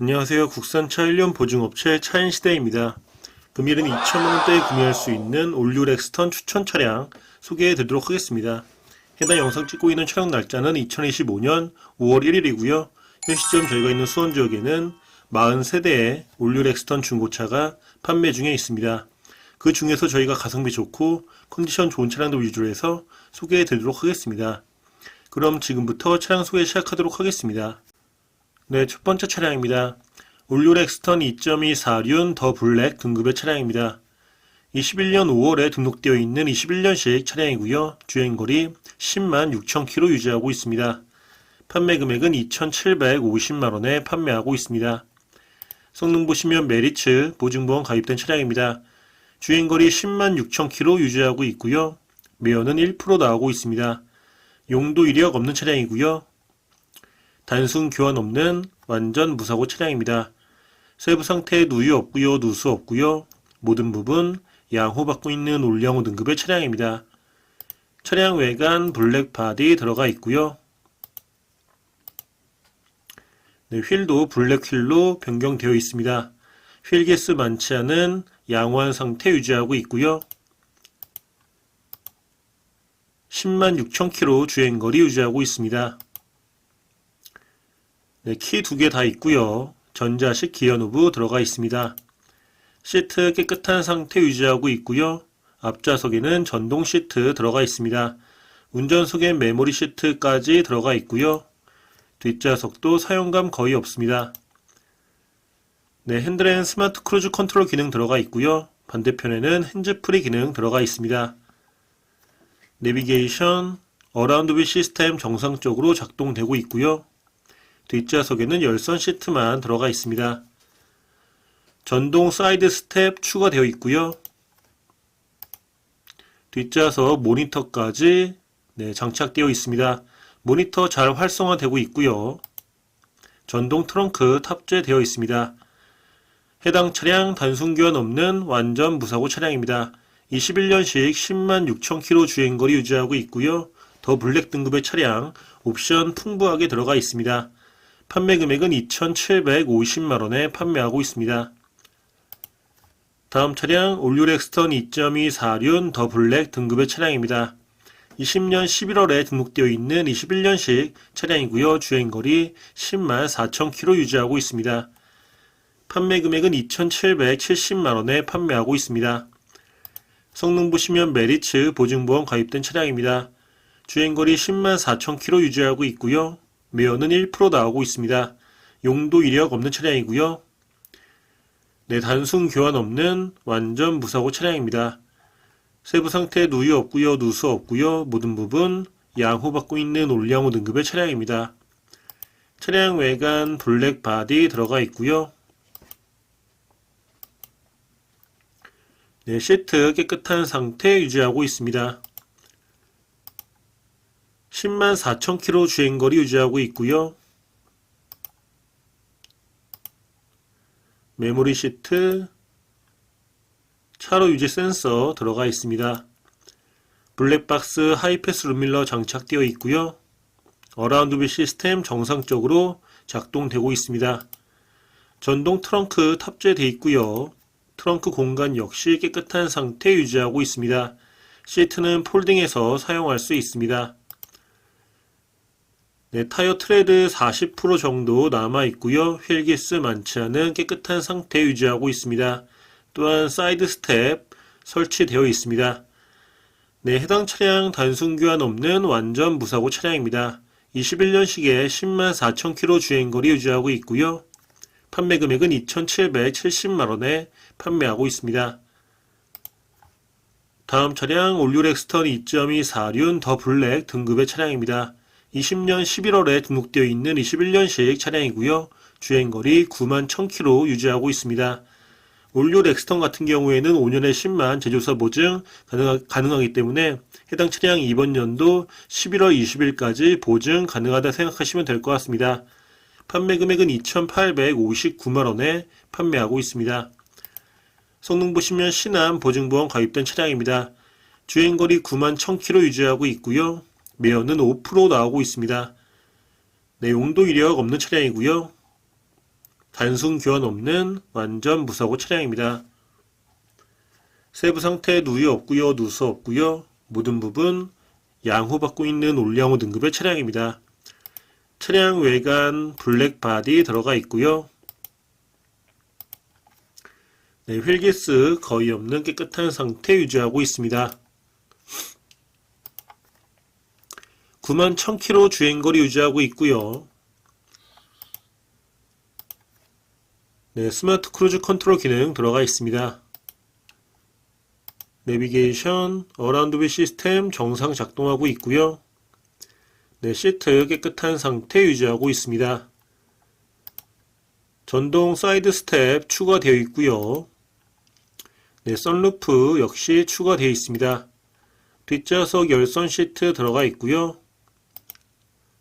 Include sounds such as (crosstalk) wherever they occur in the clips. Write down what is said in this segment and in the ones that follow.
안녕하세요. 국산 차 1년 보증업체 차인시대입니다. 금일은 2천만원대에 구매할 수 있는 올류 렉스턴 추천 차량 소개해 드리도록 하겠습니다. 해당 영상 찍고 있는 촬영 날짜는 2025년 5월 1일이고요. 현 시점 저희가 있는 수원 지역에는 40세대의 올류 렉스턴 중고차가 판매 중에 있습니다. 그 중에서 저희가 가성비 좋고 컨디션 좋은 차량들 위주로 해서 소개해 드리도록 하겠습니다. 그럼 지금부터 차량 소개 시작하도록 하겠습니다. 네, 첫 번째 차량입니다. 올류 렉스턴 2.2 4륜 더 블랙 등급의 차량입니다. 21년 5월에 등록되어 있는 21년식 차량이고요. 주행거리 10만 6천 킬로 유지하고 있습니다. 판매 금액은 2,750만원에 판매하고 있습니다. 성능 보시면 메리츠 보증보험 가입된 차량입니다. 주행거리 10만 6천 킬로 유지하고 있고요. 매연은 1% 나오고 있습니다. 용도 이력 없는 차량이고요. 단순 교환 없는 완전 무사고 차량입니다. 세부 상태에 누유 없고요, 누수 없고요. 모든 부분 양호 받고 있는 올량호 등급의 차량입니다. 차량 외관 블랙 바디 들어가 있고요. 네, 휠도 블랙 휠로 변경되어 있습니다. 휠 개수 많지 않은 양호한 상태 유지하고 있고요. 10만 6천 킬로 주행거리 유지하고 있습니다. 네, 키 두 개 다 있고요. 전자식 기어 노브 들어가 있습니다. 시트 깨끗한 상태 유지하고 있고요. 앞좌석에는 전동 시트 들어가 있습니다. 운전석에 메모리 시트까지 들어가 있고요. 뒷좌석도 사용감 거의 없습니다. 네, 핸들엔 스마트 크루즈 컨트롤 기능 들어가 있고요. 반대편에는 핸즈프리 기능 들어가 있습니다. 내비게이션, 어라운드 뷰 시스템 정상적으로 작동되고 있고요. 뒷좌석에는 열선 시트만 들어가 있습니다. 전동 사이드 스텝 추가되어 있고요. 뒷좌석 모니터까지 네, 장착되어 있습니다. 모니터 잘 활성화되고 있고요. 전동 트렁크 탑재되어 있습니다. 해당 차량 단순 교환 없는 완전 무사고 차량입니다. 21년식 10만 6천 킬로 주행거리 유지하고 있고요. 더 블랙 등급의 차량 옵션 풍부하게 들어가 있습니다. 판매 금액은 2,750만 원에 판매하고 있습니다. 다음 차량 올류 렉스턴 2.2 4륜 더 블랙 등급의 차량입니다. 20년 11월에 등록되어 있는 21년식 차량이고요. 주행거리 10만 4천 킬로 유지하고 있습니다. 판매 금액은 2,770만 원에 판매하고 있습니다. 성능 보시면 메리츠 보증보험 가입된 차량입니다. 주행거리 10만 4천 킬로 유지하고 있고요. 매연은 1% 나오고 있습니다. 용도 이력 없는 차량이고요. 네, 단순 교환 없는 완전 무사고 차량입니다. 세부 상태 누유 없고요, 누수 없고요. 모든 부분 양호 받고 있는 올량호 등급의 차량입니다. 차량 외관 블랙 바디 들어가 있고요. 네, 시트 깨끗한 상태 유지하고 있습니다. 10만 4천 킬로 주행거리 유지하고 있고요. 메모리 시트, 차로 유지 센서 들어가 있습니다. 블랙박스 하이패스 룸밀러 장착되어 있고요. 어라운드 뷰 시스템 정상적으로 작동되고 있습니다. 전동 트렁크 탑재되어 있고요. 트렁크 공간 역시 깨끗한 상태 유지하고 있습니다. 시트는 폴딩해서 사용할 수 있습니다. 네, 타이어 트레드 40% 정도 남아 있고요. 휠기스 많지 않은 깨끗한 상태 유지하고 있습니다. 또한 사이드 스텝 설치되어 있습니다. 네, 해당 차량 단순 교환 없는 완전 무사고 차량입니다. 21년식에 10만 4천 킬로 주행거리 유지하고 있고요. 판매 금액은 2,770만원에 판매하고 있습니다. 다음 차량 올류렉스턴 2.2 4륜 더 블랙 등급의 차량입니다. 20년 11월에 등록되어 있는 21년식 차량이고요. 주행거리 9만 1000km 유지하고 있습니다. 올류 렉스턴 같은 경우에는 5년에 10만 제조사 보증 가능하, 기 때문에 해당 차량 이번 연도 11월 20일까지 보증 가능하다 생각하시면 될 것 같습니다. 판매 금액은 2,859만원에 판매하고 있습니다. 성능 보시면 신암 보증보험 가입된 차량입니다. 주행거리 9만 1000km 유지하고 있고요. 매연은 5% 나오고 있습니다. 네, 용도 이력 없는 차량이고요. 단순 교환 없는 완전 무사고 차량입니다. 세부 상태 누유 없고요, 누수 없고요. 모든 부분 양호 받고 있는 올량호 등급의 차량입니다. 차량 외관 블랙 바디 들어가 있고요. 네, 휠기스 거의 없는 깨끗한 상태 유지하고 있습니다. 9만 1000km 주행거리 유지하고 있고요. 네, 스마트 크루즈 컨트롤 기능 들어가 있습니다. 내비게이션, 어라운드 뷰 시스템 정상 작동하고 있고요. 네, 시트 깨끗한 상태 유지하고 있습니다. 전동 사이드 스텝 추가되어 있고요. 네, 썬루프 역시 추가되어 있습니다. 뒷좌석 열선 시트 들어가 있고요.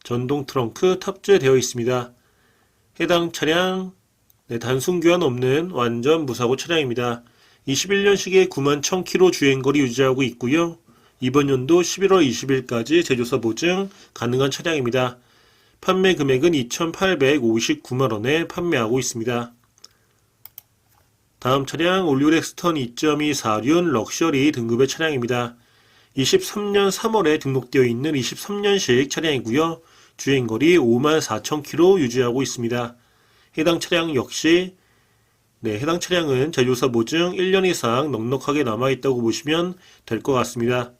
전동 트렁크 탑재되어 있습니다. 해당 차량 네, 단순 교환 없는 완전 무사고 차량입니다. 21년식에 9만 1000km 주행거리 유지하고 있고요. 이번 연도 11월 20일까지 제조사 보증 가능한 차량입니다. 판매 금액은 2,859만원에 판매하고 있습니다. 다음 차량 올류렉스턴 2.2 4륜 럭셔리 등급의 차량입니다. 23년 3월에 등록되어 있는 23년식 차량이고요. 주행거리 54,000km 유지하고 있습니다. 해당 차량 역시 네, 해당 차량은 제조사 보증 1년 이상 넉넉하게 남아있다고 보시면 될 것 같습니다.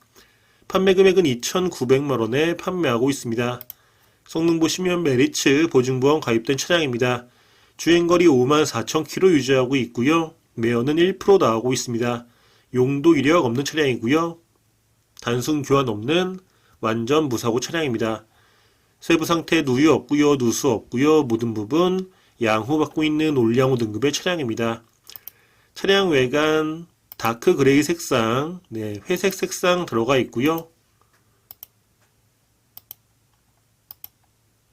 판매 금액은 2,900만원에 판매하고 있습니다. 성능 보시면 메리츠 보증보험 가입된 차량입니다. 주행거리 54,000km 유지하고 있고요. 매연은 1% 나오고 있습니다. 용도 이력 없는 차량이고요. 단순 교환 없는 완전 무사고 차량입니다. 세부 상태 누유 없고요. 누수 없고요. 모든 부분 양호 받고 있는 올량호 등급의 차량입니다. 차량 외관 다크 그레이 색상, 네, 회색 색상 들어가 있고요.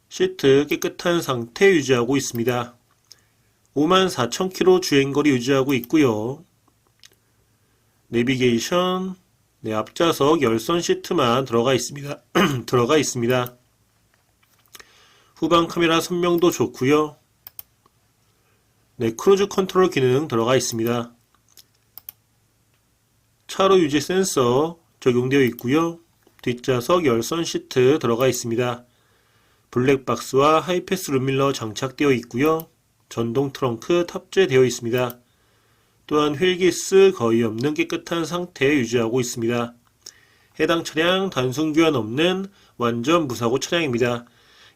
시트 깨끗한 상태 유지하고 있습니다. 54,000km 주행거리 유지하고 있고요. 내비게이션, 네, 앞좌석 열선 시트만 들어가 있습니다. (clears throat) 들어가 있습니다. 후방 카메라 선명도 좋고요. 네, 크루즈 컨트롤 기능 들어가 있습니다. 차로 유지 센서 적용되어 있고요. 뒷좌석 열선 시트 들어가 있습니다. 블랙박스와 하이패스 룸밀러 장착되어 있고요. 전동 트렁크 탑재되어 있습니다. 또한 휠기스 거의 없는 깨끗한 상태 유지하고 있습니다. 해당 차량 단순 교환 없는 완전 무사고 차량입니다.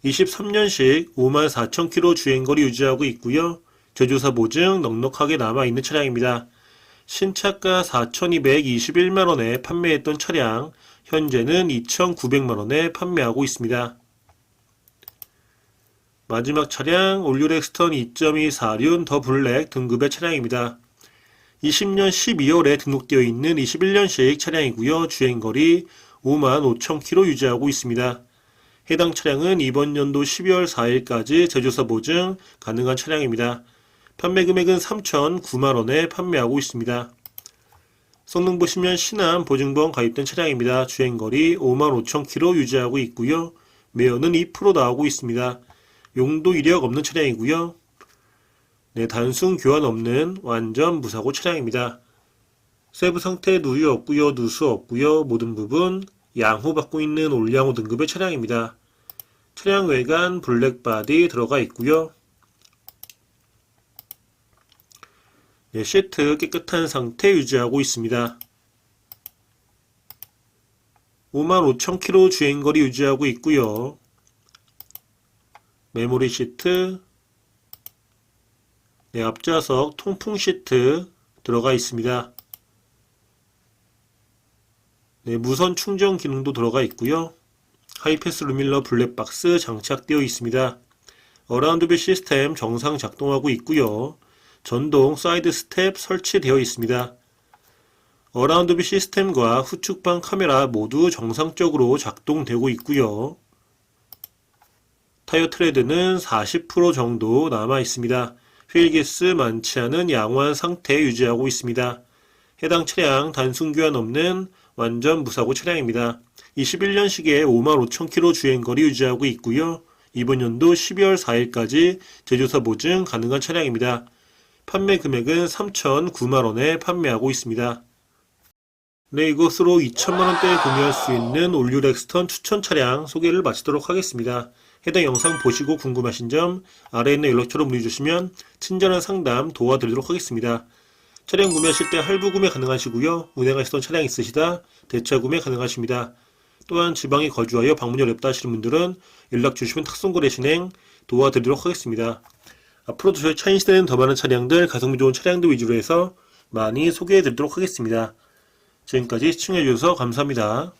23년식 54,000km 주행거리 유지하고 있고요. 제조사 보증 넉넉하게 남아있는 차량입니다. 신차가 4,221만원에 판매했던 차량, 현재는 2,900만원에 판매하고 있습니다. 마지막 차량 올류 렉스턴 2.2 4륜 더 블랙 등급의 차량입니다. 20년 12월에 등록되어 있는 21년식 차량이고요. 주행거리 55,000km 유지하고 있습니다. 해당 차량은 이번 연도 12월 4일까지 제조사 보증 가능한 차량입니다. 판매 금액은 3,009만원에 판매하고 있습니다. 성능 보시면 신한 보증보험 가입된 차량입니다. 주행거리 55,000km 유지하고 있고요. 매연은 2% 나오고 있습니다. 용도 이력 없는 차량이고요. 네, 단순 교환 없는 완전 무사고 차량입니다. 세부 상태 누유 없고요, 누수 없고요. 모든 부분 양호 받고 있는 올양호 등급의 차량입니다. 차량 외관 블랙 바디 들어가 있고요. 네, 시트 깨끗한 상태 유지하고 있습니다. 55,000km 주행거리 유지하고 있고요. 메모리 시트, 네, 앞좌석 통풍 시트 들어가 있습니다. 네, 무선 충전 기능도 들어가 있고요. 하이패스 루밀러 블랙박스 장착되어 있습니다. 어라운드뷰 시스템 정상 작동하고 있고요. 전동 사이드 스텝 설치되어 있습니다. 어라운드뷰 시스템과 후측방 카메라 모두 정상적으로 작동되고 있고요. 타이어 트레드는 40% 정도 남아 있습니다. 휠기스 많지 않은 양호한 상태 유지하고 있습니다. 해당 차량 단순 교환 없는 완전 무사고 차량입니다. 21년식에 55,000km 주행거리 유지하고 있고요. 이번 연도 12월 4일까지 제조사 보증 가능한 차량입니다. 판매 금액은 3,009만원에 판매하고 있습니다. 네, 이것으로 2천만원대에 구매할 수 있는 올류 렉스턴 추천 차량 소개를 마치도록 하겠습니다. 해당 영상 보시고 궁금하신 점 아래에 있는 연락처로 문의 주시면 친절한 상담 도와드리도록 하겠습니다. 차량 구매하실 때 할부 구매 가능하시고요. 운행하시던 차량 있으시다 대차 구매 가능하십니다. 또한 지방에 거주하여 방문이 어렵다 하시는 분들은 연락 주시면 탁송거래 진행 도와드리도록 하겠습니다. 앞으로도 저희 차인시대는 더 많은 차량들, 가성비 좋은 차량들 위주로 해서 많이 소개해 드리도록 하겠습니다. 지금까지 시청해 주셔서 감사합니다.